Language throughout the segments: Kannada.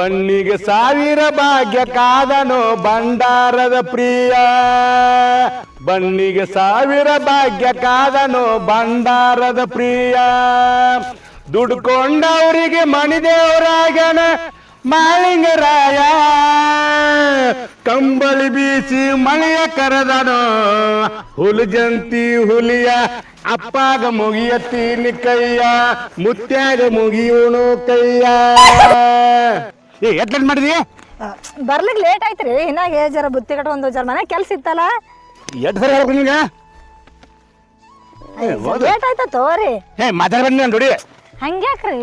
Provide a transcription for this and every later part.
ಬಣ್ಣಿಗೆ ಸಾವಿರ ಭಾಗ್ಯ ಕಾದನು ಭಂಡಾರದ ಪ್ರಿಯ. ಬಣ್ಣಿಗೆ ಸಾವಿರ ಭಾಗ್ಯ ಕಾದನು ಭಂಡಾರದ ಪ್ರಿಯ. ದುಡ್ಕೊಂಡವರಿಗೆ ಮಣಿದೇವರಾಗನ ಮಾಳಿಂಗರಾಯ. ಕಂಬಳಿ ಬೀಸಿ ಮಳೆಯ ಕರೆದನು. ಹುಲಜಂತಿ ಹುಲಿಯ ಅಪ್ಪಾಗ ಮುಗಿಯ ತೀನಿ ಕೈಯ. ಮುತ್ಯಾಗ ಮುಗಿಯುಣು ಕೈಯ. ಏ ಎಟ್ಲ ಮಾಡಿದಿ? ಬರ್ಲಿಕ್ಕೆ ಲೇಟ್ ಆಯ್ತು ರೀ ಏ ಜರ ಬುತ್ತಿ ಕಟ್ಕೊಂಡು ಜರ ಮನೆ ಕೆಲ್ಸ ಇತ್ತಲ್ಲ? ಎಟ್ ಸರಿ ಹೇಳ್ಬೇಕು ನಿಮ್ಗೆ? ಲೇಟ್ ಆಯ್ತ ತೋರಿ ಏ ಬಂದ್ ನಾನು ನೋಡಿ ಹಂಗ್ಯಾಕ್ರಿ?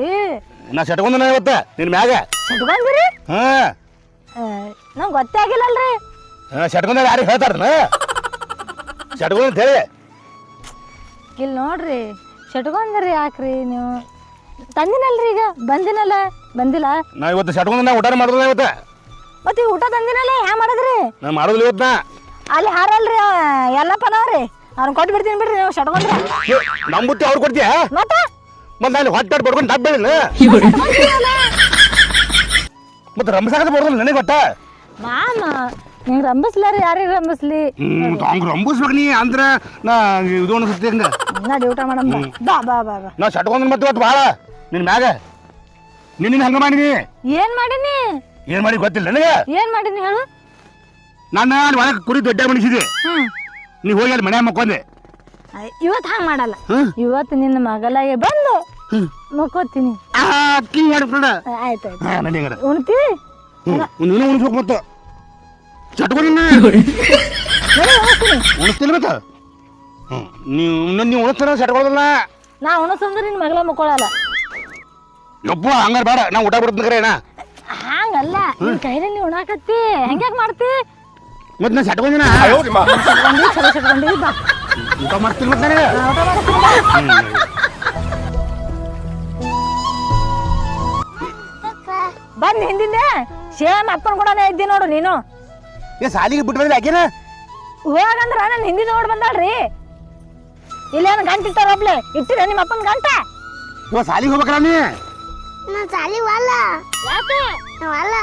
ನಾ ಸೆಟ್ಕೊಂಡ ಇವತ್ತ ನಿನ್ ಮ್ಯಾಗ. ಸೆಟ್ಕೊಂಡ್ರಿ ಹಾ. ನಂಗೆ ಗೊತ್ತೇ ಆಗಿಲ್ಲಲ್ರಿ. ಸೆಟ್ಕೊಂಡ ಯಾರಿಗೆ ಹೇಳ್ತಾರನ ಸೆಟ್ಕೊಂಡ್ ಹೇಳಿ. ಇಲ್ಲಿ ನೋಡ್ರಿ ಸೆಟ್ಕೊಂಡ್ರಿ ಯಾಕ್ರಿ ನೀವು? ತಂದಿನಲ್ರಿ ಈಗ? ಬಂದಿನಲ್ಲ? ಬಂದಿಲ್ಲ? ನಾ ಇವತ್ತು ಸೆಟ್ಕೊಂಡ ನಾ ಊಟ ಮಾಡೋದಿಲ್ಲ ಇವತ್ತು? ಮತ್ತೆ ಊಟ ತಂದಿನಲ್ಲ ಹ್ಯಾ ಮಾಡಿದ್ರಿ? ನಾ ಮಾಡೋದಿಲ್ಲ ಇವತ್ತ ನಾ. ಅಲ್ಲಿ ಹಾರಲ್ರಿ ಅವ ಎಲ್ಲಪ್ಪ ನಾವ್ರಿ ಅವ್ನ ಕೊಟ್ಟು ಬಿಡ್ತೀನಿ ಬಿಡ್ರಿ ನೀವು ಸಟ್ಕೊಂಡ್ರಿ ನಮ್ಮ ನಮ್ ಬುತ್ತಿ ಅವ್ರು ಕೊಡ್ತೀಯ? ಮತ್ತೆ? ಮತ್ತೆ ನಾನು ಹೊಟ್ಟೆ ಬಡ್ಕೊಂಡು ಡಬ್ಬ ಹೇಳಿನ ಮತ್ತೆ ರಂಬಸಾಗದ ಬರೋದಿಲ್ಲ ನನಗೆ ಗೊತ್ತ? ಮಾಮ ನಿಂಗೆ ರಂಬಿಸ್ಲಾರಿ ಯಾರಿಗೆ ರಂಬಿಸ್ಲಿ ಹಂಗ ರಂಬಸ್ಬೇಕು ನೀ ಅಂದ್ರ ನಾ ಇದು ಅನ್ಸುತ್ತೆ ಹಂಗ? ನಡಿ ಊಟ ಮಾಡಮ್ಮ. ಬಾ ಬಾ ಬಾ ಬಾ. ನಾ ಸೆಟ್ಕೊಂಡ್ ಮತ್ತೆ ಇವತ್ತು ಭಾಳ ನಿನ್ ಮ್ಯಾಗ? ನಿನ್ನ ಹಂಗ ಮಾಡಿನಿ ಏನ್ ಮಾಡಿನಿ? ಏನ್ ಮಾಡಿ ಗೊತ್ತಿಲ್ಲ ನನಗೆ? ಏನ್ ಮಾಡಿನಿ ಹೇಳು? ನಾನು ಅಲ್ಲಿ ಒಳಗೆ ಕುರಿ ದೊಡ್ಡ ಮಣಿಸಿದೆ ಹ್ಮ್. ನೀ ಹೋಗಿ ಅಲ್ಲಿ ಮನೆ ಮಕ್ಕೊಂದೆ ಆಯ್- ಇವತ್ತು ಹಂಗೆ ಮಾಡಲ್ಲ. ಹ್ಮ್. ಇವತ್ತು ನಿನ್ನ ಮಗಲಾಗೆ ಬಂದು ಮಕ್ಕೋತೀನಿ. ಆ ಅಕ್ಕಿ ಮಾಡಿ ಆಯ್ತು ಆಯ್ತು. ಹಾ ನಡಿ ಹಂಗಾರ. ಉಣ್ತಿ? ನೀನು ಉಣಿಸ್ಬೇಕು ಮತ್ತೆ. ಚಟ್ಕೊಂಡು ನೀವು ನೀವು ಉಣಿಸ್ತಾರ ಸೆಟ್ಕೊಳ್ಳೋದಿಲ್ಲ ನಾ ಉಣಸಂದ್ರೆ ಮಗಳ ಮಕ್ಕೊಳಲ್ಲ. ಯಪ್ಪ ಹಂಗಾರ ಬೇಡ. ನಾ ಊಟ ಬಿಡ್ತೀನಿ ಕರೆ ಅಣ್ಣ ಹಂಗಲ್ಲ ನಿನ್ ಕೈಯಲ್ಲಿ ನೀ ಉಣಾಕತ್ತಿ. ಹೆಂಗ್ಯಾಕ್ ಮಾಡ್ತಿ? ಮತ್ತೆ ನಾ ಸೆಟ್ಕೊಂಡಿನ ಸಟ್ಕೊಂಡಿ ಚಲೋ ಸಟ್ಕೊಂಡಿ ಬಾ. ಊಟ ಮಾಡ್ತೀನಿ ಮತ್ತೆ ನನಗೆ ನಾ ಊಟ ಮಾಡ್ತೀನಿ ಬಾ. ಬಂದ್ ಹಿಂದಿಂದೆ. ಸೇಮ್ ಅಪ್ಪನ ಕೂಡ ಇದ್ದಿ ನೋಡು ನೀನು. ಏ ಸಾಲಿಗೆ ಬಿಟ್ಟು ಬಂದ್ರೆ ಆಕೇನ ಹೋಗಂದ್ರ ನನ್ನ ಹಿಂದಿ ನೋಡ್ ಬಂದಾಳ್ರಿ. ಇಲ್ಲೇನು ಗಂಟೆ ಒಬ್ಳೆ. ಇಟ್ಟಿರ ನಿಮ್ಮ ಅಪ್ಪನ ಗಂಟ? ಇವ ಸಾಲಿಗೆ ಹೋಗ್ಬೇಕಲ್ಲ ನೀ? ನಾ ಸಾಲಿ ವಲ್ಲ ಯಾಕೆ? ನಾ ವಲ್ಲ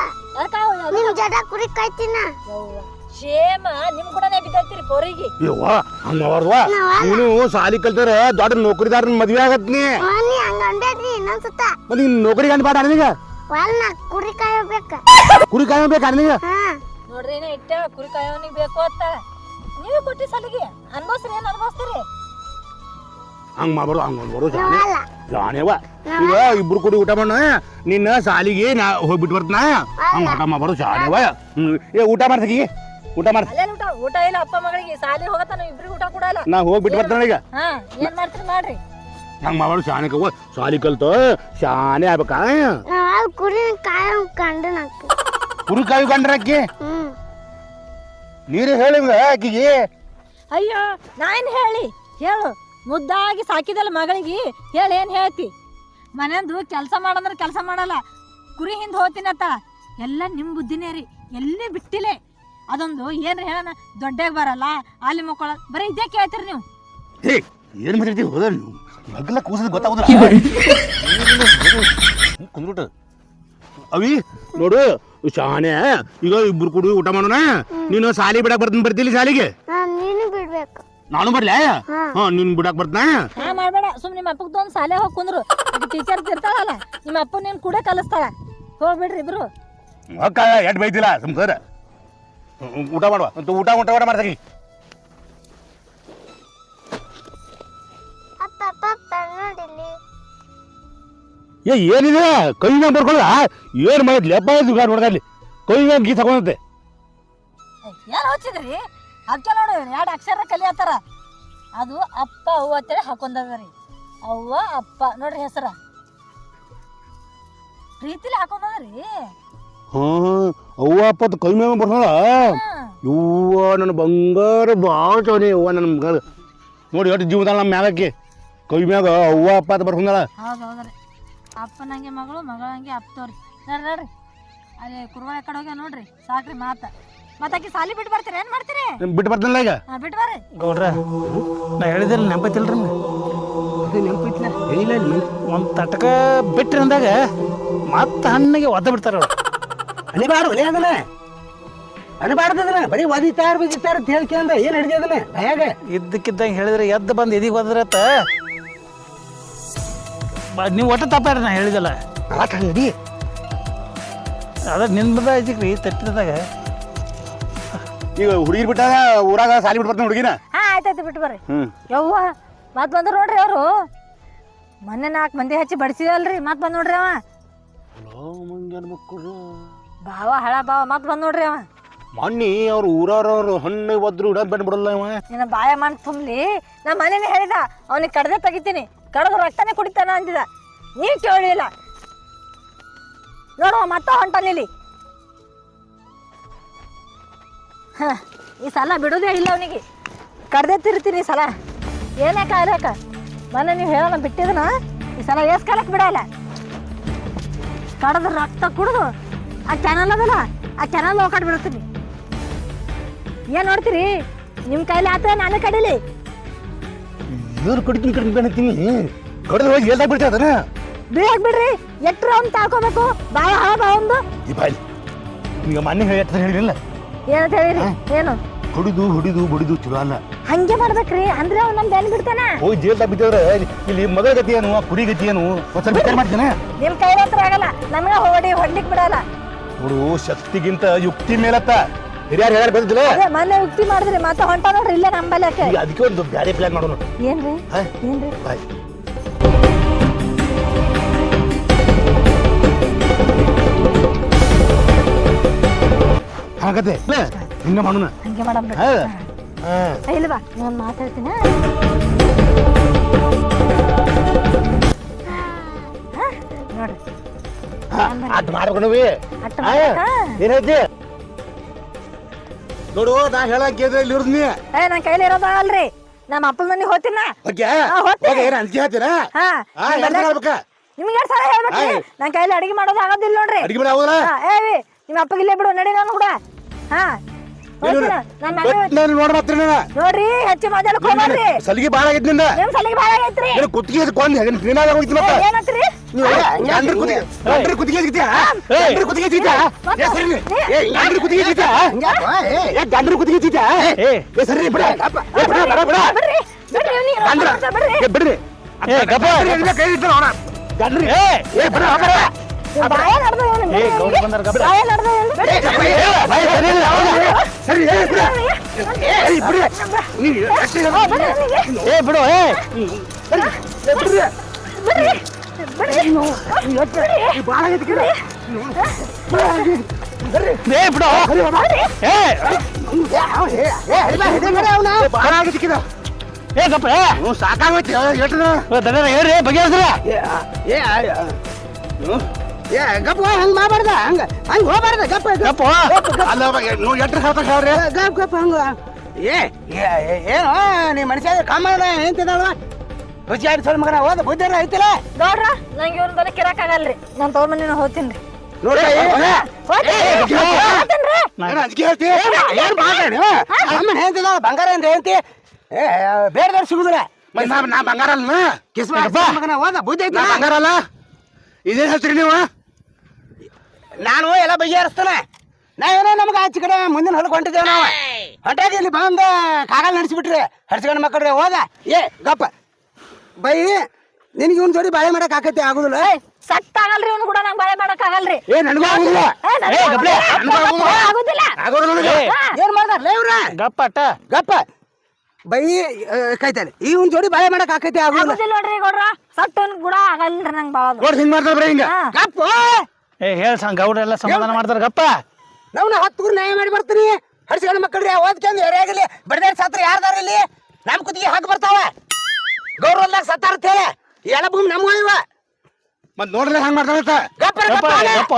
ನಿಮ್ ಜಡ ಕುರಿ ಕಾಯ್ತೀನ. ಶೇಮ ನಿಮ್ ಪೋರಿಗೆ. ನೀನು ಸಾಲಿ ಕಲ್ತಾರ ದೊಡ್ಡ ನೌಕರಿದಾರ ಮದ್ವೆ ಆಗತ್ ನೀ. ನೀ ಹಂಗ ಅಂಬೇಡ್ರಿ ಇನ್ನೊಂದ್ ಸುತ್ತ. ಮತ್ತೆ ನೀನ್ ನೌಕರಿ ಗಂಡ ಬಾಡ ನನಗ? ಕುರಿ ಕಾಯಬೇಕ ಕುರಿ ಕಾಯ ಬೇಕಾ ಹಾ. ನೋಡ್ರಿ ಏನೇ ಇಟ್ಟ ಕುರಿ ಕಾಯೋನಿಗೆ ಬೇಕು ಅಂತ ನೀವು ಕೊಟ್ಟಿ ಸಲಿಗೆ. ಅನ್ಭವಿಸ್ರಿ ಏನ್ ಅನ್ಭವಿಸ್ತೀರಿ? ಹಂಗ್ ಮಾಡ್ಬಾರ್ದು ಹಂಗ್ ಮಾಡ್ಬಾರ್ದು. ಜಾಣೆ ಜಾಣೆವ ಈಗ ಇಬ್ರು ಕೂಡಿ ಊಟ ಮಾಡ ನಿನ್ನ ಸಾಲಿಗೆ ನಾ ಹೋಗ್ಬಿಟ್ಟು ಬರ್ತನ? ಹಂಗ ಊಟ ಮಾಡ್ಬಾರ್ದು ಜಾಣೆವ ಹ್ಮ್. ಏ ಊಟ ಮಾಡ್ತಕಿ ಊಟ ಮಾಡ್. ಅಲ್ಲೇ ಊಟ ಊಟ ಇಲ್ಲ ಅಪ್ಪ ಮಗಳಿಗೆ. ಸಾಲಿ ಹೋಗತ್ತಾನ ಇಬ್ರಿಗೆ ಊಟ ಕೊಡಲ್ಲ. ನಾ ಹೋಗ್ಬಿಟ್ಟು ಬರ್ತಾನ ಈಗ. ಹಾ ಏನ್ ಮಾಡ್ತೀರಿ ಮಾಡ್ರಿ ಹಂಗ ಮಾಡ್ಬಾರ್ದು ಶಾನೆ ಕವ್ವ. ಸಾಲಿ ಕಲ್ತು ಶಾನೆ ಆಗ್ಬೇಕಾ? ಕುರಿ ಕಾಯ ಕಂಡು ನಾಕು. ಕುರಿ ಕಾಯಿ ಕಂಡ್ರ ಅಕ್ಕಿ ಹ್ಮ್. ನೀರು ಹೇಳಿ ಆಕಿಗೆ. ಅಯ್ಯೋ ನಾ ಏನ್ ಹೇಳಿ. ಹೇಳು. ಮುದ್ದಾಗಿ ಸಾಕಿದಲ್ಲ ಮಗಳಿಗೆ ಹೇಳಿ ಏನ್ ಹೇಳ್ತಿ? ಮನೆಯಂದು ಕೆಲಸ ಮಾಡಂದ್ರೆ ಕೆಲಸ ಮಾಡಲ್ಲ. ಕುರಿ ಹಿಂದೆ ಹೋತಿನತ್ತ ಎಲ್ಲ ನಿಮ್ಮ ಬುದ್ಧಿನೇ ರೀ. ಎಲ್ಲಿ ಬಿಟ್ಟಿಲೆ? ಅದೊಂದು ಏನ್ರಿ ಹೇಳೋಣ. ದೊಡ್ಡಾಗ ಬರಲ್ಲ ಅಲ್ಲಿ ಮಕ್ಕಳ. ಬರೀ ಇದೇ ಕೇಳ್ತೀರಿ ನೀವು. ಹೇ ಏನ್ ಮಾತಾಡ್ತಿ ಹೋದ ನೀವು. ಮಗ್ಲ ಕೂಸದ ಗೊತ್ತಾಗುದಿಲ್ಲ. ಕುಂದ್ಬಿಟ್ಟು. ಅವಿ ನೋಡು ಶಾನೆ ಈಗ ಇಬ್ರು ಕುಡಿ ಊಟ ಮಾಡೋಣ? ನೀನು ಸಾಲಿ ಬಿಡಕ್ ಬರ್ತೀನಿ ಬರ್ತೀಲಿ ಸಾಲಿಗೆ ನೀನು ಬಿಡ್ಬೇಕು. ನಾನು ಬರ್ಲಾ? ಹಾ. ನೀನ್ ಬಿಡಕ್ ಬರ್ತಾನ? ಹಾ ಮಾಡ್ಬೇಡ. ಸುಮ್ ನಿಮ್ಮ ಅಪ್ಪಗ್ ಒಂದ್ ಸಾಲೆ ಹೋಗಿ ಕುಂದ್ರು. ಟೀಚರ್ ಇರ್ತಾಳಲ್ಲ ನಿಮ್ಮ ಅಪ್ಪ ನೀನ್ ಕೂಡ ಕಲಿಸ್ತಾಳ. ಹೋಗ್ಬಿಡ್ರಿ ಇಬ್ರು. ಎಡ್ ಬೈತಿಲ್ಲ? ಬೈತಿಲ್ಲ ಸುಮ್ಸರ ಊಟ ಮಾಡುವ. ಊಟ ಊಟ ಊಟ ಮಾಡ್ಸಕಿ ಏ ಏನಿದೆ? ಕೈ ಮ್ಯಾಗ ಬರ್ಕೊಳ್ಳ ಏನು ಮಾಡಿದ್ಲಿ ಹಬ್ಬ ಇದ್ದು ಗಾಡಿ ಅಲ್ಲಿ ಕೈ ಮ್ಯಾಗ ಗೀ ತಗೊಂಡಂತೆ. ಏನ್ ಹಚ್ಚಿದ್ರಿ ಅಕ್ಕ ನೋಡು ಎರಡು ಅಕ್ಷರ ಕಲಿಯತ್ತಾರ. ಅದು ಅಪ್ಪ ಅವ್ವ ಅಂತೇಳಿ ಹಾಕೊಂಡದ್ರಿ ಅವ್ವ ಅಪ್ಪ ನೋಡ್ರಿ ಹೆಸರ. ಪ್ರೀತಿಲಿ ಹಾಕೊಂಡದ್ರಿ ಹಾ ಅವ್ವ ಅಪ್ಪ ಕೈ ಮ್ಯಾಗ ಬರ್ಸೋಣ ಯವ್ವ ನನ್ನ ಬಂಗಾರ ಭಾಳ ಅವ್ವ ನನ್ನ ಮಗ. ನೋಡಿ ಎಷ್ಟು ಜೀವದ ನಮ್ಮ ಮ್ಯಾಲಕ್ಕೆ. ಕೈ ಮ್ಯಾಗ ಅವ್ವ ಅಪ್ಪ ಅಂತ ಬರ್ಕೊಂಡಾಳ. ಹೌದು ಹೌದ್ರಿ ಅಪ್ಪನಂಗೆ ಮಗಳು ಮಗಳಂಗೆ ಅಪ್ಪತವ್ರಿ ನೋಡ್ರಿ ನೋಡ್ರಿ. ಅಲ್ಲಿ ಕುರುವ ಕಡೆ ಹೋಗ್ಯ ನೋಡ್ರಿ. ಸಾಕ್ರಿ ಮಾತ. ಮತ್ತಾಕಿ ಸಾಲಿ ಬಿಟ್ಟು ಬರ್ತೀರಿ? ಏನ್ ಮಾಡ್ತೀರಿ? ಬಿಟ್ಟು ಬರ್ತಾನಲ್ಲ ಈಗ? ಹಾ, ಬಿಟ್ಟು ಬರ್ರಿ. ಗೌಡ್ರ ನಾ ಹೇಳಿದಿಲ್ಲ ನೆನಪೈತಿಲ್ರಿ ಏನಿಲ್ಲ ಒಂದು ತಟಕ ಬಿಟ್ರಿ ಅಂದಾಗ ಮತ್ತೆ ಹಣ್ಣಿಗೆ ಒದ್ದ ಬಿಡ್ತಾರ ಅವ್ರು. ಅನಿಬಾರ್ದು ಒಲೆ ಅದನ್ನ. ಅನಿಬಾರ್ದು ಅದನ್ನ. ಬರೀ ಒದಿತಾರ ಬಿದಿತಾರ ಅಂತ ಹೇಳ್ಕೊಂಡ ಏನ್ ಹಿಡಿದ ಅದನ್ನ? ಭಯಾಗ ಇದ್ದಕ್ಕಿದ್ದಂಗೆ ಹೇಳಿದ್ರೆ ಎದ್ದು ಬಂದು ಎದಿಗೆ ಹೋದ್ರತ್ತ ನೀವು ಒಟ್ಟು ತಪ್ಪಾರ ನಾ ಹೇಳಿದಲ್ಲ ಆಟ ಹಿಡಿ ಅದ ನಿಂದ ಐತಿಕ್ರಿ ತಟ್ಟಿದಾಗ ಈಗ ಹುಡುಗಿ ಬಿಟ್ಟಾಗ ಊರಾಗ ಸಾಲಿ ಬಿಟ್ಟು ಬರ್ತಾನೆ ಹುಡುಗಿನ? ಹಾ ಆಯ್ತಾಯ್ತು ಬಿಟ್ಟು ಬರ್ರಿ. ಹ್ಮ್. ಯವ್ವ ಮತ್ ಬಂದ್ರ ನೋಡ್ರಿ ಅವರು. ಮೊನ್ನೆ ನಾಲ್ಕು ಮಂದಿ ಹಚ್ಚಿ ಬಡಿಸಿದಲ್ರಿ ಮತ್ ಬಂದ್ ನೋಡ್ರಿ ಅವ. ಮಕ್ಕಳು ಬಾವ ಹಳ ಬಾವ ಮತ್ ಬಂದ್ ನೋಡ್ರಿ ಅವ. ಮೊನ್ನೆ ಅವ್ರು ಊರವ್ರವ್ರು ಹಣ್ಣು ಒದ್ರು ಬೆಂಡ್ ಬಿಡಲ್ಲ ಇವ. ನಿನ್ನ ಬಾಯ ಮಣ್ಣು ತುಂಬಲಿ. ನಾ ಮನೇನೆ ಹೇಳಿದ ಅವನಿಗೆ ಕಡ್ದೆ ತೆಗಿತೀನಿ. ಕಡ್ದು ರಕ್ತನೇ ಕುಡಿತಾನ ಅಂದಿದ. ನೀವು ಕೇಳಲಿಲ್ಲ ನೋಡುವ ಮತ್ತ ಹೊಂಟನಿಲಿ ಹ, ಈ ಸಲ ಬಿಡೋದೇ ಇಲ್ಲ ಅವನಿಗೆ. ಕಡ್ದೆ ತಿರ್ತೀನಿ ಈ ಸಲ. ಏನೇ ಕಾಯ್ಲಕ್ಕ ಮೊನ್ನೆ ನೀವು ಹೇಳೋಣ ಬಿಟ್ಟಿದನ? ಈ ಸಲ ಏಸ್ ಕಾಲಕ್ಕೆ ಬಿಡಲ್ಲ. ಕಡದ ರಕ್ತ ಕುಡಿದು ಆ ಚಾನಲ್ ಅದಲ್ಲ, ಆ ಚಾನಲ್ ಹೋಗಾಡ್ ಬಿಡ್ತೀನಿ. ಏನ್ ನೋಡ್ತೀರಿ? ನಿಮ್ ಕೈಲಿ ಆತ ನಾನೇ ಕಡಿಲಿ. ಇವ್ರು ಕುಡಿತೀನಿ ಕಡಿಮೆ ಬೆಣತೀನಿ ಕಡಿದ್ರೆ ಹೋಗಿ ಎಲ್ದಾಗ ಬಿಡ್ತಾ ಅದನ್ನ? ಬೀಳಕ್ ಬಿಡ್ರಿ ಎಟ್ರ ಅವ್ನ್ ತಾಕೋಬೇಕು ಬಾಳ ಬಾ ಒಂದು. ಈ ಬಾಯಿ. ಈಗ ಮೊನ್ನೆ ಹೇಳಿ ಹೇಳಿಲ್ಲ ಏನಂತ ಹೇಳಿರಿ? ಏನು? ಕುಡಿದು ಹುಡಿದು ಬಡಿದು ಚಲೋ ಅಲ್ಲ. ಹಂಗೆ ಮಾಡ್ಬೇಕ್ರಿ ಅಂದ್ರೆ ಅವ್ನ ನಮ್ ಬೆನ್ ಬಿಡ್ತಾನ. ಹೋಗಿ ಜೇಲ್ದಾಗ ಬಿದ್ದವ್ರೆ ಇಲ್ಲಿ ಮಗಳ ಗತಿ ಏನು ಆ ಕುರಿ ಗತಿ ಏನು? ಒಂದ್ ಸ್ವಲ್ಪ ವಿಚಾರ ಮಾಡ್ತೇನೆ ನಿಮ್ ಕೈ ಹತ್ರ ಆಗಲ್ಲ ನಮ್ಗ ಹೊಡಿ ಹೊಡ್ಲಿಕ್ ಬಿಡಲ್ಲ. ನೋಡು ಶಕ್ತಿಗಿಂತ ಯುಕ್ತಿ ಮೇಲತ್ತ. ಹಿರಿಯರು ಹೇಳ್ಯಾರ ಬಂದಿಲ್ಲ ಅದೇ ಮೊನ್ನೆ ಯುಕ್ತಿ ಮಾಡಿದ್ರಿ ಮತ್ತೆ ಹೊಂಟ ನೋಡ್ರಿ ಇಲ್ಲೇ ನಂಬಲ್ಯಾಕೆ ಈಗ ಅದಕ್ಕೆ ಒಂದು ಬ್ಯಾರೆ ಪ್ಲಾನ್ ಮಾಡೋಣ. ಏನ್ರಿ? ಹಾ? ಏನ್ರಿ? ಬಾಯ್. ಹಾಗತ್ತೆ ಹಿಂಗ ಮಾಡೋಣ. ಹಂಗೆ ಮಾಡಮ್ ಬಿಡ್ರಿ. ಹೌದಾ? ಹಾ. ಹಾ. ಇಲ್ವಾ ನಾನು ಮಾತಾಡ್ತೀನಿ. ಹಾ, ನೋಡ್ರಿ? ಏನ್ ಹೇಳ್ತಿ ನೋಡು ನಾ ಹೇಳಕ್ ಇಲ್ಲಿ ಇರೋದ್ ನೀ. ಏ ನನ್ ಕೈಲಿ ಇರೋದಾಗಲ್ರಿ ನಮ್ಮ ಅಪ್ಪ ಮನೆಗೆ ಹೋಗ್ತೀನ ಓಕೆ ಹಾ, ಹೋಗ್ತೀನಿ. ಓಕೆ ಏನ್ ಅಂಜಿಕೆ ಹಾ ಹಾ ಹೇಳ್ಬೇಕ ನಿಮ್ಗೆ ಎರಡು ಸಲ ಹೇಳ್ಬೇಕು ನನ್ ಕೈಲಿ ಅಡಿಗೆ ಮಾಡೋದು ಆಗೋದಿಲ್ಲ ನೋಡ್ರಿ. ಅಡಿಗೆ ಮನೆ ಹೋದ್ರ ಹಾ, ಏ ನಿಮ್ಮ ಅಪ್ಪಗೆ ಇಲ್ಲೇ ಬಿಡು ನಡಿ ನಾನು ಕೂಡ. ಹಾ ಹೋಗ್ತೀನ. ನನ್ನ ಮನೆ ನಾನು ನೋಡ್ ಮಾತ್ರ ನೋಡ್ರಿ ಹೆಚ್ಚು ಮಾತಾಡಕ್ ಹೋಗ್ಬೇಡ್ರಿ ಸಲಿಗೆ ಬಾಳ ಆಗಿದ್ನಿಂದ. ನಿಮ್ ಸಲಿಗೆ ಭಾಳ ಆಗೈತ್ರಿ ಏನು ಕುತ್ತಿಗೆ ಕೊಂದ್ ಟ್ರೈನಾಗ ಹೋಗಿತ್ತು ಮತ್ತೆ? ಏನಂತ್ರಿ ಸಿಗ್ತೀಯಾ? ಗಂಡ್ರ ಕುತ್ತಿಗೆ ಸಿಗ್ತೀಯಾ? ಏ ಸರಿ. ಏ ಕುತ್ತಿಗೆ ಸಿಗ್ತೀಯಾ? ಏ ಗಂಡ್ರ ಕುದಿಗೆ ಸಿಗ್ತೀಯಾ? ಏ ಸರಿ ಬಿಡ. ಏ ಬಿಡ ಬಿಡ ಬಿಡ. ಬಿಡ್ರಿ. ಏ ಗಪ್ಪ. ಕೈ ಗಂಡ್ರಿ. ಏ ಏ ಬಿಡ ಬಾಯ ನಡ್ದು ಏ, ಗೌಡ. ಗಪ್ಪ. ಬಾಯ ನಡ್ದು. ಏ, ಬಾಯ್ ಸರಿ ಇಲ್ಲ, ಹೌದಾ? ಸರಿ ಏ ಬಿಡ. ಏ ಬಿಡ ನೀ ಅಷ್ಟೇ. ಏ ಬಿಡು ಏ. ಬಿಡ್ರಿ ಬಿಡ್ರಿ ಈ ಬಾಳ ಆಗೈತಿ ಗಿಡ. ಏ ಏ. ಏ ಗಪ್ಪ ಏ ಹ್ಞೂ ಸಾಕಾಗೈತಿ ಎಟ್ರ ದನ ಹೇಳ್ರಿ ಬಗೆಹರಿಸ್ರ ಏ ಗಪ್ಪ ಹಂಗ ಮಾಡಬಾರ್ದ ಹಂಗ ಹಂಗ ಹೋಗ್ಬಾರ್ದ ಗಪ್ಪ ಗಪ್ಪ ಗಪ್ಪ ಅಲ್ಲ ನೀವು ಎಟ್ರ ಹೇಳ್ತಾ ಹೇಳ್ರಿ ಗಪ್ ಗಪ್ ಹಂಗ ಏ ಏ, ಏ, ಏನು ನೀ ಮನುಷ್ಯ ಕಮ್ಮ ಎಂತಿದಾಳ ರುಚಿ ಆಡಿ ಸ್ವಲ್ಪ ಮಗನ ಹೋದ ಬುದ್ಧಿ ಐತಿಲ್ಲ ನೋಡ್ರ ನಂಗೆ ಇವ್ರ ಬರೀ ಕಿರಾಕ್ ಆಗಲ್ರಿ ನಾನು ತವ್ರ ಮನೆ ಹೋಗ್ತೀನಿ ಏನ್ ಏನ್ ಬಂಗಾರ ಅಂದ್ರೆ ಹೇಳ್ತಿ ಏ ಬೇರೆ ಬೇರೆ ಸಿಗುದಿಲ್ಲ ನಾ ನಾ ಬಂಗಾರ ಅಲ್ಲ ಕಿಸ್ ಮಗನ ಹೋದ ಬುದ್ಧಿ ನಾ ಐತಿ ಬಂಗಾರ ಅಲ್ಲ ಇದೇನ್ ಹೇಳ್ತೀರಿ ನೀವು ನಾನು ಎಲ್ಲ ಬಗೆಹರಿಸ್ತಾನೆ ನಾವೇನೋ ನಮ್ಗೆ ಆಚೆ ಕಡೆ ಮುಂದಿನ ಹೊಲಕ್ಕೆ ಹೊಂಟಿದ್ದೇವೆ ನಾವು ಹೊಂಟಾಗಿ ಇಲ್ಲಿ ಬಂದು ಕಾಗಲ್ ನಡೆಸಿಬಿಟ್ರಿ ಹಡ್ಸ್ಕೊಂಡು ಮಕ್ಕಳ್ರಿ ಹೋದ ಏ ಗಪ್ಪ ಬೈ ನಿನಗೆ ಇವ್ನ ಜೋಡಿ ಬಾಳೆ ಮಾಡಕ್ ಆಕತಿ ಆಗುದಿಲ್ಲ. ಸಟ್ ಆಗಲ್ರಿ ಇವ್ನು ಕೂಡ ನಂಗೆ ಬಾಳೆ ಮಾಡಕ್ ಆಗಲ್ರಿ. ಏ ನನಗೂ ಆಗುದಿಲ್ಲ. ಏ, ನನ್ಗೆ ಆಗುದಿಲ್ಲ. ಆಗುದಿಲ್ಲ. ನನಗೆ. ಏನ್ ಮಾಡ್ದಾರ್ಲ ಇವ್ರ. ಗಪ್ಪ ಅಟ್ಟ. ಗಪ್ಪ. ಬೈ ಕೈತಾನೆ ಇವ್ನ ಜೋಡಿ ಬಾಳೆ ಮಾಡಕ್ ಆಕತಿ ಆಗುದಿಲ್ಲ. ಆಗುದಿಲ್ಲ ನೋಡ್ರಿ ಗೌಡ್ರ. ಅವ್ನ್ ಕೂಡ ಆಗಲ್ರಿ ನಂಗೆ ಬಾಳ ನೋಡ್ರಿ ಹಿಂಗ್ ಮಾಡ್ತಾರ ಬರೀ ಹಿಂಗ. ಗಪ್ಪ. ಏ ಹೇಳ್ ಸಂಗ ಗೌಡ್ರೆಲ್ಲ ಸಮಾಧಾನ ಮಾಡ್ತಾರ ಗಪ್ಪ. ನಾವ್ನ ಹತ್ತು ನ್ಯಾಯ ಮಾಡಿ ಬರ್ತೀನಿ. ಹಡ್ಸ್ಕೊಂಡು ಮಕ್ಕಳ್ರಿ ಓದ್ಕೊಂಡು ಯಾರೇ ಆಗಲಿ ಬಡದೇ ಸಾತ್ರ ಯಾರ್ದಾರ ಇಲ್ಲಿ? ನಮ್ ಕುತ್ತಿಗೆ ಹಾಕಿ ಬರ್ತಾವ. ಗೌರವದಾಗ ಸತ್ತಾರತ್ತೆ ಎಲ್ಲ ಭೂಮಿ ನಮ್ಗ ಇವ ಮತ್ ನೋಡ್ರಿ ಹಂಗ ಮಾಡ್ತಾ ಗಪ್ಪ ಗಪ್ಪ ಯಪ್ಪ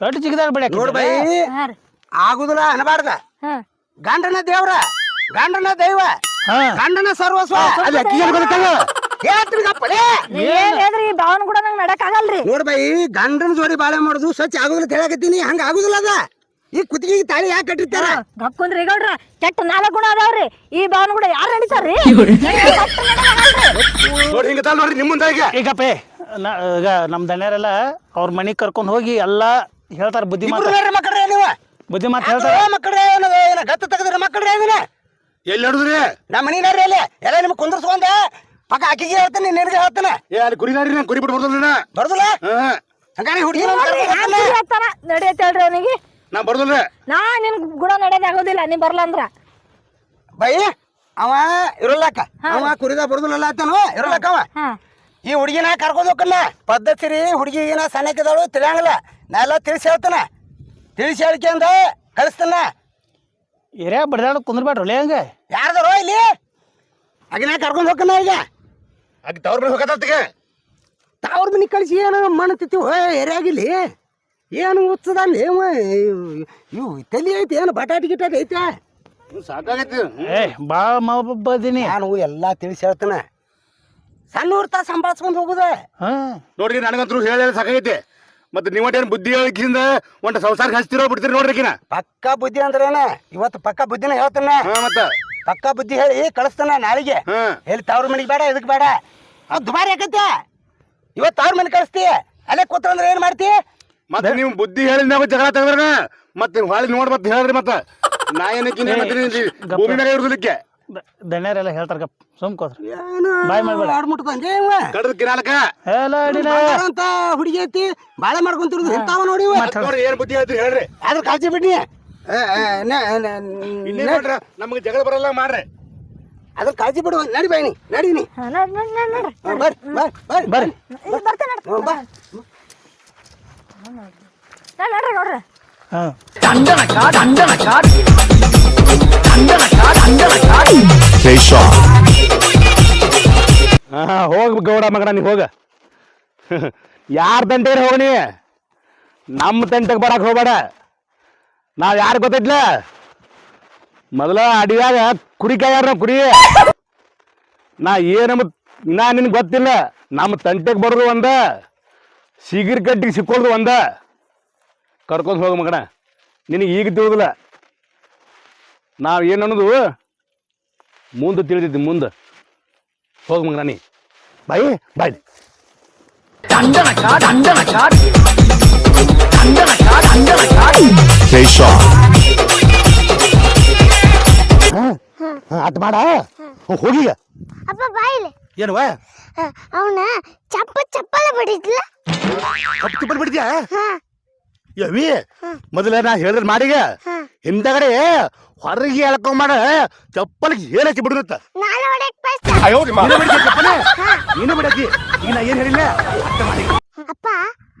ದೊಡ್ಡ ಚಿಕ್ಕದಾಗ ಬೆಳೆ ನೋಡ್ ಬೈ ಆಗುದಿಲ್ಲ ಅನಬಾರ್ದ. ಗಂಡನ ದೇವ್ರ ಗಂಡನ ದೈವ ಹಾ. ಗಂಡನ ಸರ್ವಸ್ವ. ಹೇಳ್ತೀನಿ ಗಪ್ಪಲೇ ಭಾವನ್ ಕೂಡ ನಂಗೆ ನಡಕ್ ಆಗಲ್ರಿ. ನೋಡ್ ಬೈ ಗಂಡನ ಜೋಡಿ ಬಾಳೆ ಮಾಡುದು ಸ್ವಚ್ಛ ಆಗುದಿಲ್ಲ ಕೇಳಾಕತ್ತೀನಿ ಹೇಳಕತ್ತೀನಿ. ಹಂಗ ಆಗುದಿಲ್ಲ ಅದ. ಈ ಕುತ್ತಿಗೆ ತಾಳಿ ಯಾಕೆ ಕಟ್ಟಿರ್ತಾರ? ಗಪ್ ಕುಂದ್ರಿ ಗೌಡ್ರ ಕೆಟ್ಟ ನಾಲ್ಕು ಗುಣ ಅದಾವ್ರಿ. ಈ ಭಾವನ ಕೂಡ ಯಾರು ನಡೀತಾರ್ರಿ ನೋಡಿ ಹಿಂಗ ನೋಡ್ರಿ ನಿಮ್ಮ ಈಗಪ್ಪ ನಾ ಈಗ ನಮ್ಮ ದಣ್ಯರೆಲ್ಲ ಅವ್ರ ಮನೆಗೆ ಕರ್ಕೊಂಡು ಹೋಗಿ ಎಲ್ಲ ಹೇಳ್ತಾರ ಬುದ್ಧಿ ಮಾತು. ಮಕ್ಕಳ್ರೆ ನೀವು. ಬುದ್ಧಿ ಮಾತು ಹೇಳ್ತಾರ? ಮಕ್ಕಳ್ರೆ ಏನ ಗತ್ತು ತೆಗೆದ್ರ ಮಕ್ಕಳ್ರೆ ಇದನ್ನ ಎಲ್ಲಿ ಹಿಡಿದ್ರಿ ನಮ್ಮ ಮನಿನಾರ್ರಿ ಅಲ್ಲಿ ಎಲ್ಲ ನಿಮ್ಗೆ ಕುಂದರ್ಸ್ಕೊಂಡ. ಪಕ್ಕ ಆಕಿಗೆ ಹೇಳ್ತಾನೆ ನಿನಗೆ ಹೇಳ್ತಾನೆ. ಏ ಅಲ್ಲಿ ಕುರಿ ನಾರಿ ಕುರಿ ಬಿಟ್ಟು ಬರ್ದಲ್ರಿ ಬರ್ದಲ್ಲ ಹಾ ಹಂಗಾರೆ ಹುಡುಗಿ ಹೇಳ್ತಾರ? ನಡೆಯತ್ತೆ ಹೇಳ್ರಿ ಅವನಿಗೆ. ನಾ ಬರ್ದಲ್ರಿ? ನಾ ನಿನ್ ಗುಣ ನಡೆಯೋದ್ ಆಗೋದಿಲ್ಲ ನೀ ಬರ್ಲ ಅಂದ್ರ. ಬೈ ಅವ ಇರಲ್ಲಕ್ಕ ಅವ ಕುರಿದ ಬರ್ದಲ್ಲ ಆತನು ಇರಲ್ಲಕ್ಕ ಅವ. ಈ ಹುಡುಗಿನ ಕರ್ಕೊಂಡು ಹೋಗಲ್ಲ ಪದ್ಧತಿ ರೀ ಹುಡುಗಿನ ಸಣ್ಣಕ್ಕಿದಾಳು ತಿಳಿಯಂಗಿಲ್ಲ. ನಾ ಎಲ್ಲ ತಿಳಿಸಿ ಹೇಳ್ತಾನ. ತಿಳಿಸಿ ಹೇಳ್ಕೆಂದ ಕಳಿಸ್ತಾನ. ಏರಿಯಾ ಬಡ್ದಾಡ ಕುಂದ್ರಬೇಡ್ರಲ್ಲ ಹಂಗ. ಯಾರ್ದಾರೋ ಇಲ್ಲಿ? ಆಗಿನ ಕರ್ಕೊಂಡು ಈಗ. ಆಗ ತವ್ರ ಮನೆ ಹೋಗತ್ತಗೆ ತಾವ್ರ ಮನೆ ಕಳಿಸಿ ಏನು ಮಣ್ಣತಿತ್ತು ಎರೆಯಾಗಿಲ್ಲಿ ಏನು ಹುಚ್ಚದಲ್ಲಿ ಇವು ತಲೆ ಐತಿ ಏನು ಬಟಾಟಿ ಗಿಟಾಟಿ ಐತೆ? ಸಾಕಾಗೈತಿ. ಏ ಭಾಳ ಮಬ್ಬದೀನಿ ನಾನು ಎಲ್ಲ ತಿಳಿಸಿ ಹೇಳ್ತಾನೆ. ಸಣ್ಣ ಊರ್ತ ಸಂಭಾಳ್ಸ್ಕೊಂಡು ಹೋಗುದ? ಹಾ. ನೋಡ್ರಿ ನನಗಂತೂ ಹೇಳಿ ಹೇಳಿ ಸಾಕಾಗೈತಿ. ಮತ್ತೆ ನೀವಟ್ಟೇನು ಬುದ್ಧಿ ಹೇಳಿಕಿಂದ ಒಂಟ ಸಂಸಾರಕ್ಕೆ ಹಚ್ತಿರೋ ಬಿಡ್ತೀರಿ ನೋಡ್ರಿ ಕಿನ ಪಕ್ಕ ಬುದ್ಧಿ ಅಂದ್ರೇನ ಇವತ್ತು ಪಕ್ಕ ಬುದ್ಧಿನ ಹೇಳ್ತಾನೆ. ಹಾ ಮತ್ತೆ. ಪಕ್ಕ ಬುದ್ಧಿ ಹೇಳಿ ಕಳಿಸ್ತಾನ ನಾಳೆಗೆ. ಹಾ. ಎಲ್ಲಿ ತವ್ರ ಮನೆಗೆ ಬೇಡ ಇದಕ್ಕೆ ಬೇಡ. ಅದು ದುಬಾರಿ ಆಗತ್ತೆ. ಇವತ್ತು ತವ್ರ ಮನೆ ಕಳಿಸ್ತಿ. ಅಲ್ಲೇ ಕೂತ್ರಂದ್ರೆ ಏನು ಮಾಡ್ತಿ? ಮತ್ತೆ ನೀವು ಬುದ್ಧಿ ಹೇಳಿ ನಾವು ಜಗಳ ತೆಗೆದ್ರ ಮತ್ತೆ ಹೊಳಿ ನೋಡ್ ಮತ್ತೆ ಹೇಳ್ರಿ ಮತ್ತೆ. ನಾ ಏನಕ್ಕೆ ಭೂಮಿ ಮೇಲೆ ಇರುದಲಿಕ್ಕೆ. ದಣ್ಯರೆಲ್ಲ ಹೇಳ್ತಾರ ಗಪ್ ಸುಮ್ ಕೋತ್ರ. ಬಾಯ್ ಮಾಡ್ಬೇಡ. ಆಡ್ಮುಟ್ದಂಗೆ ಇವ. ಕಡದ ಹೇಳ ಅಡಿನ ಅಂತ ಹುಡುಗಿ ಐತಿ. ಬಾಳೆ ಮಾಡ್ಕೊಂತಿರೋದು ಇಂತಾವ ನೋಡಿ. ನೋಡ್ರಿ ಏನ್ ಬುದ್ಧಿ ಹೇಳ್ತೀರಿ ಹೇಳ್ರಿ. ಅದ್ರ ಕಾಜಿ ಬಿಡ್ನಿ. ನಮಗೆ ಜಗಳ ಬರಲ್ಲ ಮಾಡ್ರಿ ಅದ್ರ ಕಾಳಜಿ ಬಿಡು ನಡಿ ಬಾಯಿನಿ ನಡೀನಿ ನಡ್- ನಡ್- ನಡ್-. ಬರ್ರಿ ಬರ್ರಿ ಬರ್ರಿ. ಬರ್ರಿ. ಬರ್ತೇನೆ ನಡ್ರಿ. ನಡ್ರಿ. ಹಾ. ಹಾ ಹೋಗ್ ಗೌಡ ಮಗನ ನೀ ಹೋಗ. ಯಾರ ತಂಟೆಗೆ ಹೋಗಣಿ ನಮ್ಮ ತಂಟೆಗೆ ಬರಕ್ ಹೋಗ್ಬೇಡ. ನಾವ್ ಯಾರು ಗೊತ್ತೈತ್ಲ ಮೊದಲ ಅಡಿಯಾಗ ಕುರಿ ಕಾಯಾರ ಕುರಿ. ನಾ ಏನಮ್ಮ ನಾ ನಿನ್ಗೆ ಗೊತ್ತಿಲ್ಲ. ನಮ್ಮ ತಂಟೆಗೆ ಬರೋದು ಒಂದ. ಸಿಗಿರ್ ಕಟ್ಟಿಗೆ ಸಿಕ್ಕೋದು ಒಂದ ಕರ್ಕೊಂಡು ಹೋಗ ಮಗಣ ನಿನಗೆ ಈಗ ತಿಳಿದಿಲ್ಲ ನಾವು ಏನು ಅನ್ನೋದು ಮುಂದೆ ತಿಳಿದಿದ್ದು ಮುಂದೆ ಹೋಗ ಮಗಣ ನೀ ಬಾಯಿ ಬಾಯ್ ಅಟ್ ಮಾಡ ಹೋಗಿ ಅಪ್ಪ ಬಾಯಿಲೆ ಏನವ ಅವನ ಚಪ್ಪ ಚಪ್ಪಲ ಬಡಿದ್ಲ ಕಪ್ ತುಪ್ಪಲ್ ಬಿಡ್ತೀಯ ಯವಿ ಮೊದಲ ನಾ ಹೇಳಿದ್ರೆ ಮಾಡಿಗ ಹಿಂದಗಡೆ ಹೊರಗೆ ಎಳ್ಕೊಂಬಾಡ ಚಪ್ಪಲ್ಗೆ ಏನ್ ಹಚ್ಚಿ ಬಿಡಿರುತ್ತ ನಾನು ಹೊಡೆಯಕ್ ಬಯಸ್ತ ನೀನು ಬಿಡಕ್ಕೆ ಚಪ್ಪಲೆ. ನೀನು ಬಿಡಕ್ಕೆ ಈಗ ನಾ ಏನ್ ಹೇಳಿಲ್ಲ? ಅರ್ಥ ಮಾಡಿ. ಅಪ್ಪ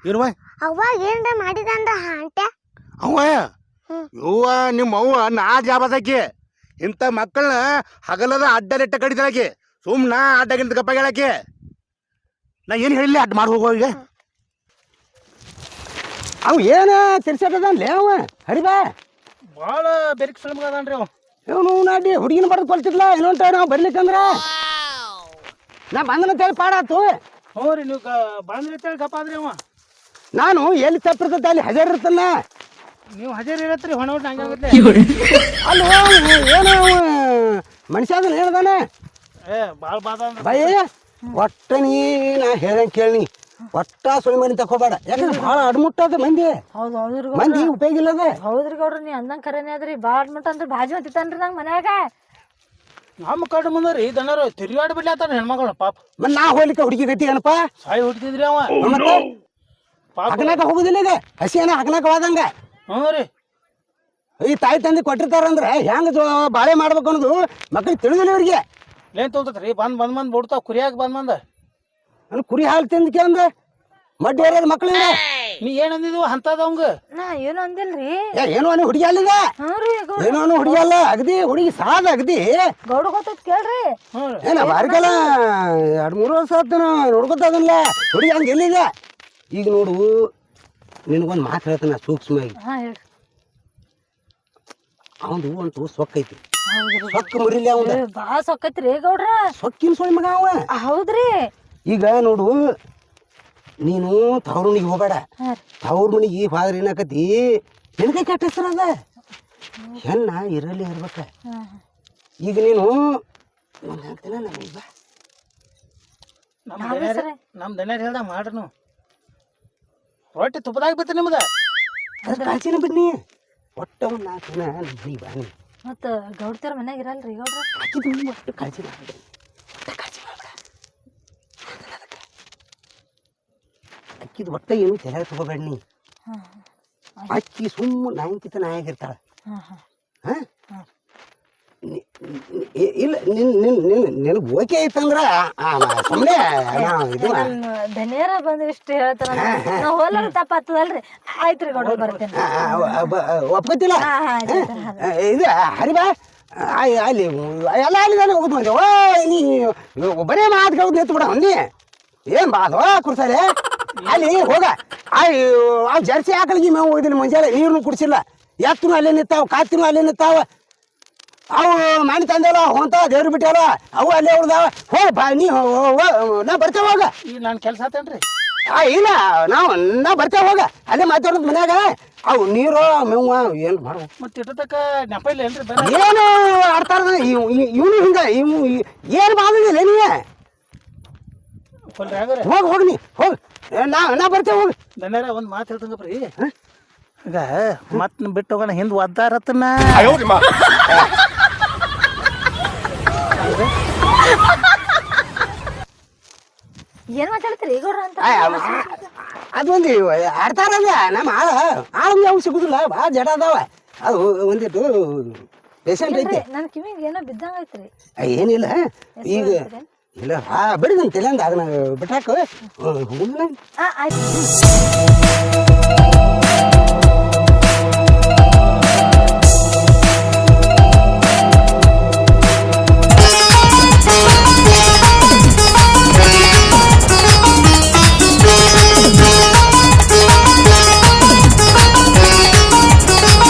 ಏನವ ಅವಾಗ ಏನ್ರ ಮಾಡಿದಂದ್ರ ಹಾಂಟೆ ಅವ. ಅವ್ವ ನಿಮ್ಮ ಅವ್ವ ನಾ ಜಾಬಾದಕ್ಕೆ ಇಂಥ ಮಕ್ಕಳನ್ನ ಹಗಲದ ಅಡ್ಡಲಿಟ್ಟ ಕಡಿತಾಳಕ್ಕೆ ಸುಮ್ನ ಅಡ್ಡಗಿಂತ ಗಪ್ಪ ಹೇಳಕ್ಕೆ. ನಾ ಏನು ಹೇಳಿಲ್ಲ ಅಡ್ಡ ಮಾಡಿ ಹೋಗೋ ಈಗ ಅವ ಏನು ತಿರ್ಸಕದನ್ಲೇ ಅವ? ಹರಿಬಾ ಭಾಳ ಬೆರಕ್ ಸಲಮಗ ಅದಾನ್ರಿ ಅವ. ಇವನು ನಾಡಿ ಹುಡುಗಿನ ಬರ್ದು ಕೊಲ್ತಿದ್ಲ ಇನ್ನೊಂದು ನಾವು ಬರ್ಲಿಕ್ಕಂದ್ರ? ನಾ ಬಂದನ ತೇಳಿ ಪಾಡಾತು ಹ್ಞೂ ರೀ ನೀವು ಬಂದ್ರಿ ಗಪ್ಪ ಆದ್ರಿ ಅವ. ನಾನು ಎಲ್ಲಿ ತಪ್ಪಿರ್ತೈತೆ ಅಲ್ಲಿ ಹಜರ್ ಇರ್ತಲ್ಲ ನೀವು ಹಜರ್ ಇರತ್ರಿ ಹೊಣ ಹೊಟ್ಟೆ ಹಂಗಾಗತ್ತೆ ಅಲ್ಲಿ ಏನೋ ಮನುಷ್ಯ ಅದನ್ನ ಹೇಳ್ದಾನೆ? ಏ ಭಾಳ ಬಾದ ಅಂದ್ರೆ ಒಟ್ಟ ನೀ ನಾ ಹೇಳ್ದಂಗೆ ಕೇಳಿ ಒಟ್ಟ ಸುಳಿ ಮನೆ ತಕೋಬೇಡ ಯಾಕಂದ್ರೆ ಭಾಳ ಅಡ್ಮುಟ್ಟದ ಮಂದಿ. ಹೌದು ಹೌದ್ರಿ ಮಂದಿ ಉಪಯೋಗ ಇಲ್ಲದ. ಹೌದ್ರಿ ಗೌಡ್ರ ನೀ ಅಂದಂಗ ಕರೆನೇ ಅದ್ರಿ ಬಾಳ ಮಟ್ಟ ಅಂದ್ರೆ ಬಾಜು ಅಂತಿತ್ತನ್ರಿ ನಂಗೆ ಮನ್ಯಾಗ. ನಮ್ಮ ಕಡೆ ಮುಂದೆ ರೀ ದನರು ತಿರುಗಾಡಿ ಬಿಡ್ಲಾತಾರ ಹೆಣ್ಮಗಳು ಪಾಪ. ಮತ್ ನಾ ಹೋಗ್ಲಿಕ್ಕೆ ಹುಡುಗಿ ಗತಿ ಏನಪ್ಪ? ಸಾಯಿ ಹುಟ್ಟಿದ್ರಿ ಅವ. ಮತ್ತೆ ಪಾಪ. ಹಗನಾಕ ಹೋಗುದಿಲ್ಲ ಇದೆ ಹಸಿ ಏನ ಹಗನಾಕ ವಾದಂಗ ಹ್ಞೂ ರೀ. ಈ ತಾಯಿ ತಂದೆ ಕೊಟ್ಟಿರ್ತಾರಂದ್ರೆ ಹೆಂಗ ಬಾಳೆ ಮಾಡ್ಬೇಕು ಅನ್ನೋದು ಮಕ್ಳಿಗೆ ತಿಳಿದಿಲ್ಲ ಇವ್ರಿಗೆ. ಏನ್ ರೀ ಬಂದ್ ಬಂದ್ ಬಂದ್ ಬಿಡ್ತಾವ ಕುರಿಯಾಗ ಬಂದ್ ಬಂದ. ನಾನು ಕುರಿ ಹಾಲು ತಿಂದ ಕೇಂದ ಮಡ್ಡಿ ಮಕ್ಳು ನಿಮಿಗೆ ನೀ ಏನ್ ಅಂದಿದ್ವು? ಅಂತದ ಅವಂಗ ನಾ ಏನು ಅಂದಿಲ್ರಿ? ಏ ಏನೋ ಅನ್ನ ಹುಡುಗಿ ಅಲ್ಲಿಗ ಹ್ಞೂ ರೀ ಗೌಡ ಏನೋ ಅನ್ನ ಹುಡುಗಿ ಅಲ್ಲ? ಅಗದಿ ಹುಡುಗಿ ಸಾದ ಅಗದಿ. ಗೌಡ ಗೊತ್ತೈತ್ ಕೇಳ್ರಿ. ಹ್ಞೂ ಏನ ಬಾರಿಕಲ್ಲ ಎರಡು ಮೂರು ವರ್ಷ ಆತು ನೋಡ್ಕೊತ ಅದನ್ಲ ಹುಡುಗಿ ಹಂಗೆ ಎಲ್ಲಿದೆ? ಈಗ ನೋಡು ನಿನಗೊಂದು ಮಾತು ಹೇಳ್ತಾನೆ ಸೂಕ್ಷ್ಮವಾಗಿ. ಹಾ ಹೇಳ್ರಿ. ಅವನು ಒಂದು ಸೊಕ್ಕ ಐತಿ ಹೌದ್ರಿ ಸೊಕ್ಕ ಮುರಿಲಿ ಅವನ ಬಾಳ ಸೊಕ್ಕೈತ್ರಿ ಗೌಡ್ರ. ಸೊಕ್ಕಿನ ಸುಳಿ ಮಗ ಅವ. ಹೌದ್ರಿ. ಈಗ ನೋಡು ನೀನು ತವ್ರ ಮನಿಗೆ ಹೋಗಬೇಡ ತವ್ರ ಮನಿಗೆ ಹೋದ್ರೆ ಏನಾಕತಿ ನಿನಗೆ ಕೆಟ್ಟ ಹೆಸರು ಅದ. ಹೆಣ್ಣ ಇರಲಿ ಇರ್ಬೇಕ. ಈಗ ನೀನು ಒಂದು ನಾಲ್ಕು ದಿನ ನಮ್ಮ ಬಾ. ನಮ್ಮ ದಣ್ಯರ್. ಹೇಳ್ದ ಮಾಡ್ರಿ ನೀವು. ರೊಟ್ಟಿ ತುಪ್ಪದಾಗ ಬಿತ್ತು ನಿಮ್ದ. ಅದ್ರ ಕಾಚಿನ ಬಿಡ್ನಿ ಒಟ್ಟ ಒಂದು ನಾಲ್ಕು ದಿನ ಬಾ ಮತ್ತ ಗೌಡ್ತಿಯವ್ರ ಮನ್ಯಾಗ ಇರಲ್ರಿ ಗೌಡ್ರ? ಹಾಕಿದ್ದು ಒಟ್ಟು ಕಾಳಜಿ ಮಾಡಿ ಕಾಳಜಿ ಅಕ್ಕಿದ ಒಟ್ಟ ಏನು ತೆರೆ ತಗೋಬೇಡ ನೀ. ಅಕ್ಕಿ ಸುಮ್ಮ ನಾಯಂಕಿತ ನಾಯಾಗಿರ್ತಾಳ ಹಾಂ? ಹಾಂ. ಇಲ್ಲ ನಿನ್ ನಿನ್ ನಿನ್ ನಿನಗೆ ಓಕೆ ಐತಂದ್ರ ಸುಮ್ಮನೆ ಧನಿಯರ ಬಂದು ಇಷ್ಟು ಹೇಳ್ತಾರ ನಾವು ಹೋಲ ತಪ್ಪಾತದಲ್ರಿ ಆಯ್ತ್ರಿ ಗೌಡ್ರ ಬರ್ತೇನೆ. ಆಯ್ತು ಆಯ್ತು. ಆ, ಇದು ಹರಿಬಾ ಅಲ್ಲಿ ಎಲ್ಲ ಅಲ್ಲಿ ಹೋಗುದು ಬಂದೆ. ಓ ನೀ ಬರೇ ಮಾತು ಕೇಳೋದು ನಿಂತು ಬಿಡ ನೀ ಏನ್ ಬಾದು ಕುರ್ಸಾರೆ ಅಲ್ಲಿ ಹೋಗ. ಆ ಆ ಜರ್ಸಿ ಆಕಳಿಗೆ ಮೇವು ಹೋಗಿದ್ದೀನಿ ಮುಂಜಾನೆ. ನೀರನ್ನು ಕುಡಿಸಿಲ್ಲ. ಎತ್ತನು ಅಲ್ಲೇ ನಿಂತಾವ ಕಾತಿನೂ ಅಲ್ಲೇ ನಿಂತಾವ. ಅವು ಮನೆ ತಂದಲ್ಲ ಹೊಂತ ದೇವ್ರು ಬಿಟ್ಟಲ್ಲ ಅವು ಅಲ್ಲೇ ಉಳ್ದಾವ. ಹೋ ಬಾ ನೀ ಹೋ- ಹೋ- ನಾ ಬರ್ತೇವೆ ಹೋಗ. ಈಗ ನಾನು ಕೆಲಸ ಆತೇನ್ರಿ? ಆ ಇಲ್ಲ ನಾವು ನಾ ಬರ್ತೇವೆ ಹೋಗ. ಅಲ್ಲೇ ಮಾತಾಡೋದು ಮನ್ಯಾಗ ಅವು ನೀರು ಮೇವು ಏನು ಮಾಡ್ಬೇಕು? ಮತ್ತೆ ಇಟ್ಟತಕ್ಕ ನೆಪ ಇಲ್ಲ ಏನ್ರಿ ಏನು ಆಡ್ತಾರ ಇವನು ಹಿಂಗ ಇವ್ ಏನು ಮಾಡಿಲ್ಲ ನೀ? ಹೋಗ್ ಹೋಗ್ ನೀ ಹೋಗ್. ನಾ ನಾ ಬರ್ತೇವೆ ಹೋಗ್. ನನ್ನ ಒಂದು ಮಾತು ಹೇಳ್ತಂಗಪ್ರಿ ಈಗ ಮತ್ ಬಿಟ್ಟು ಹೋಗೋಣ ಹಿಂದ್ ಒದ್ದಾರತ್ತನ. ಏನ್ ಮಾತಾಡ್ತೀರಿ? ಗೌಡ್ರ ಅಂತ? ಅದೊಂದು ಆಡ್ತಾರಲ್ಲ ನಮ್ಮ ಆಳ ಆಳಂಗೆ ಅವು ಸಿಗುದಿಲ್ಲ. ಭಾಳ ಜಡ ಅದಾವ. ಅದು ಒಂದಿಟ್ಟು ಪೇಷಂಟ್ ಐತಿ. ಇಲ್ರಿ, ನನ್ ಕಿವಿಗೆ ಏನೋ ಬಿದ್ದಂಗ ಐತ್ರಿ ಏನಿಲ್ಲ. ಈಗ ಇಲ್ಲ ಹಾ ಬಿಡಿದಂತ ಇಲ್ಲಂದ ಅದನ್ನ ಬಿಟ್ಟಾಕ. ಹೋಗುದಿಲ್ಲ ಆ ಆಯ್ತು.